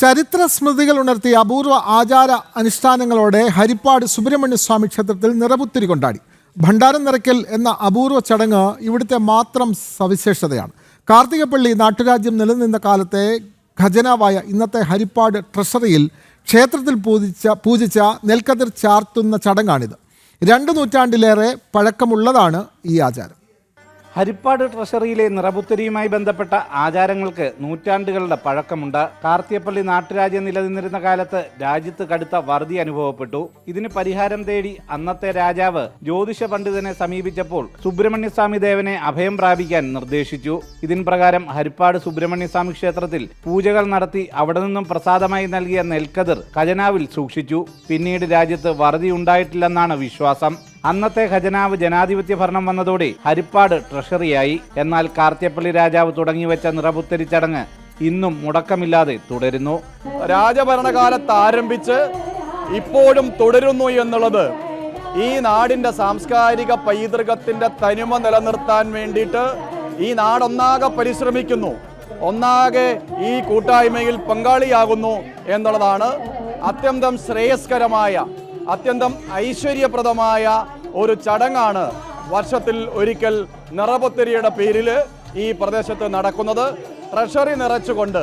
ചരിത്ര സ്മൃതികൾ ഉണർത്തിയ അപൂർവ ആചാര അനുഷ്ഠാനങ്ങളോടെ ഹരിപ്പാട് സുബ്രഹ്മണ്യ സ്വാമി ക്ഷേത്രത്തിൽ നിറപുത്തിരി കൊണ്ടാടി. ഭണ്ഡാരം നിറയ്ക്കൽ എന്ന അപൂർവ ചടങ്ങ് ഇവിടുത്തെ മാത്രം സവിശേഷതയാണ്. കാർത്തികപ്പള്ളി നാട്ടുരാജ്യം നിലനിന്ന കാലത്തെ ഖജനാവായ ഇന്നത്തെ ഹരിപ്പാട് ട്രഷറിയിൽ ക്ഷേത്രത്തിൽ പൂജിച്ച പൂജിച്ച നെൽക്കതിർ ചാർത്തുന്ന ചടങ്ങാണിത്. രണ്ട് നൂറ്റാണ്ടിലേറെ പഴക്കമുള്ളതാണ് ഈ ആചാരം. ഹരിപ്പാട് ട്രഷറിയിലെ നിറപുത്തരിയുമായി ബന്ധപ്പെട്ട ആചാരങ്ങൾക്ക് നൂറ്റാണ്ടുകളുടെ പഴക്കമുണ്ട്. കാർത്തിയപ്പള്ളി നാട്ടുരാജ്യം നിലനിന്നിരുന്ന കാലത്ത് രാജ്യത്ത് കടുത്ത വറുതി അനുഭവപ്പെട്ടു. ഇതിന് പരിഹാരം തേടി അന്നത്തെ രാജാവ് ജ്യോതിഷ പണ്ഡിതനെ സമീപിച്ചപ്പോൾ സുബ്രഹ്മണ്യസ്വാമി ദേവനെ അഭയം പ്രാപിക്കാൻ നിർദ്ദേശിച്ചു. ഇതിൻ പ്രകാരം ഹരിപ്പാട് സുബ്രഹ്മണ്യസ്വാമി ക്ഷേത്രത്തിൽ പൂജകൾ നടത്തി അവിടെ നിന്നും പ്രസാദമായി നൽകിയ നെൽക്കതിർ ഖജനാവിൽ സൂക്ഷിച്ചു. പിന്നീട് രാജ്യത്ത് വറുതി ഉണ്ടായിട്ടില്ലെന്നാണ് വിശ്വാസം. അന്നത്തെ ഖജനാവ് ജനാധിപത്യ ഭരണം വന്നതോടെ ഹരിപ്പാട് ട്രഷറിയായി. എന്നാൽ കാർത്തിയപ്പള്ളി രാജാവ് തുടങ്ങിവെച്ച നിറപുത്തരി ചടങ്ങ് ഇന്നും മുടക്കമില്ലാതെ തുടരുന്നു. രാജഭരണകാലത്ത് ആരംഭിച്ച് ഇപ്പോഴും തുടരുന്നു എന്നുള്ളത് ഈ നാടിന്റെ സാംസ്കാരിക പൈതൃകത്തിന്റെ തനിമ നിലനിർത്താൻ വേണ്ടിയിട്ട് ഈ നാടൊന്നാകെ പരിശ്രമിക്കുന്നു. ഒന്നാകെ ഈ കൂട്ടായ്മയിൽ പങ്കാളിയാകുന്നു എന്നുള്ളതാണ് അത്യന്തം ശ്രേയസ്കരമായ അത്യന്തം ഐശ്വര്യപ്രദമായ ഒരു ചടങ്ങാണ് വർഷത്തിൽ ഒരിക്കൽ നിറപൊത്തിരിയുടെ പേരിൽ ഈ പ്രദേശത്ത് നടക്കുന്നത്. ട്രഷറി നിറച്ചുകൊണ്ട്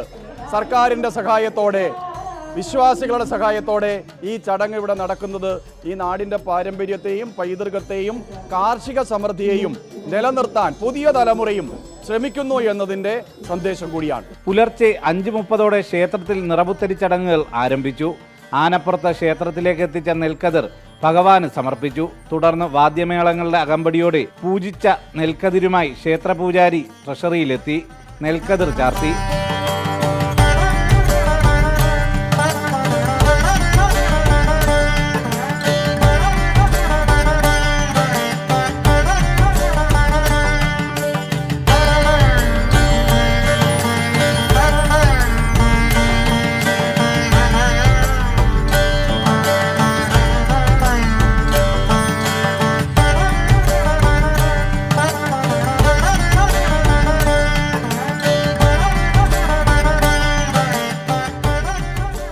സർക്കാരിന്റെ സഹായത്തോടെ വിശ്വാസികളുടെ സഹായത്തോടെ ഈ ചടങ്ങ് ഇവിടെ നടക്കുന്നത് ഈ നാടിന്റെ പാരമ്പര്യത്തെയും പൈതൃകത്തെയും കാർഷിക സമൃദ്ധിയെയും നിലനിർത്താൻ പുതിയ തലമുറയും ശ്രമിക്കുന്നു എന്നതിന്റെ സന്ദേശം കൂടിയാണ്. പുലർച്ചെ അഞ്ചു മുപ്പതോടെ ക്ഷേത്രത്തിൽ നിറപുത്തരി ചടങ്ങുകൾ ആരംഭിച്ചു. ആനപ്പുറത്ത് ക്ഷേത്രത്തിലേക്ക് എത്തിച്ച നെൽക്കതിർ ഭഗവാന് സമർപ്പിച്ചു. തുടർന്ന് വാദ്യമേളങ്ങളുടെ അകമ്പടിയോടെ പൂജിച്ച നെൽക്കതിരുമായി ക്ഷേത്രപൂജാരി ട്രഷറിയിലെത്തി. നെൽക്കതിർ ചാർത്തി.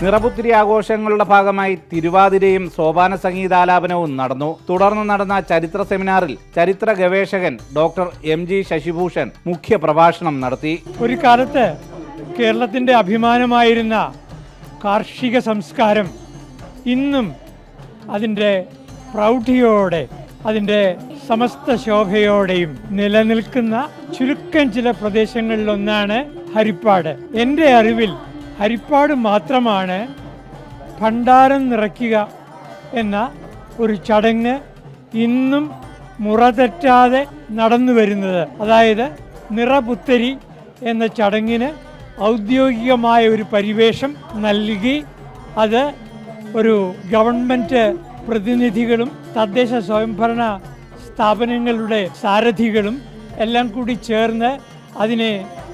നിറപുത്തിരി ആഘോഷങ്ങളുടെ ഭാഗമായി തിരുവാതിരയും സോപാന സംഗീതാലാപനവും നടന്നു. തുടർന്ന് നടന്ന ചരിത്ര സെമിനാറിൽ ചരിത്ര ഗവേഷകൻ ഡോക്ടർ എം ജി ശശിഭൂഷൺ മുഖ്യ പ്രഭാഷണം നടത്തി. ഒരു കാലത്ത് കേരളത്തിന്റെ അഭിമാനമായിരുന്ന കാർഷിക സംസ്കാരം ഇന്നും അതിന്റെ പ്രൗഢിയോടെ അതിന്റെ സമസ്ത ശോഭയോടെയും നിലനിൽക്കുന്ന ചുരുക്കം ചില പ്രദേശങ്ങളിലൊന്നാണ് ഹരിപ്പാട്. എന്റെ അറിവിൽ ഹരിപ്പാട് മാത്രമാണ് ഭണ്ഡാരം നിറയ്ക്കുക എന്ന ഒരു ചടങ്ങ് ഇന്നും മുറ തെറ്റാതെ നടന്നു വരുന്നത്. അതായത് നിറപുത്തരി എന്ന ചടങ്ങിന് ഔദ്യോഗികമായ ഒരു പരിവേഷം നൽകി അത് ഒരു ഗവൺമെന്റ് പ്രതിനിധികളും തദ്ദേശ സ്വയംഭരണ സ്ഥാപനങ്ങളുടെ സാരഥികളും എല്ലാം കൂടി ചേർന്ന് അതിനെ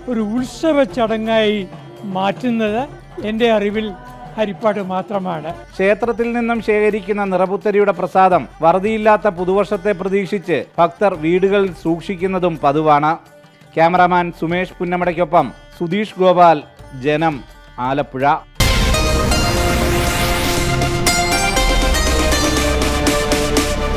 ഒരു ഉത്സവ ചടങ്ങായി മാറ്റുന്നത് എന്റെ അറിവിൽ ഹരിപ്പാട് മാത്രമാണ്. ക്ഷേത്രത്തിൽ നിന്നും ശേഖരിക്കുന്ന നിറപുത്തരിയുടെ പ്രസാദം വറുതിയില്ലാത്ത പുതുവർഷത്തെ പ്രതീക്ഷിച്ച് ഭക്തർ വീടുകളിൽ സൂക്ഷിക്കുന്നതും പതിവാണ്. ക്യാമറാമാൻ സുമേഷ് പുന്നമടയ്ക്കൊപ്പം സുധീഷ് ഗോപാൽ ജനം ആലപ്പുഴ.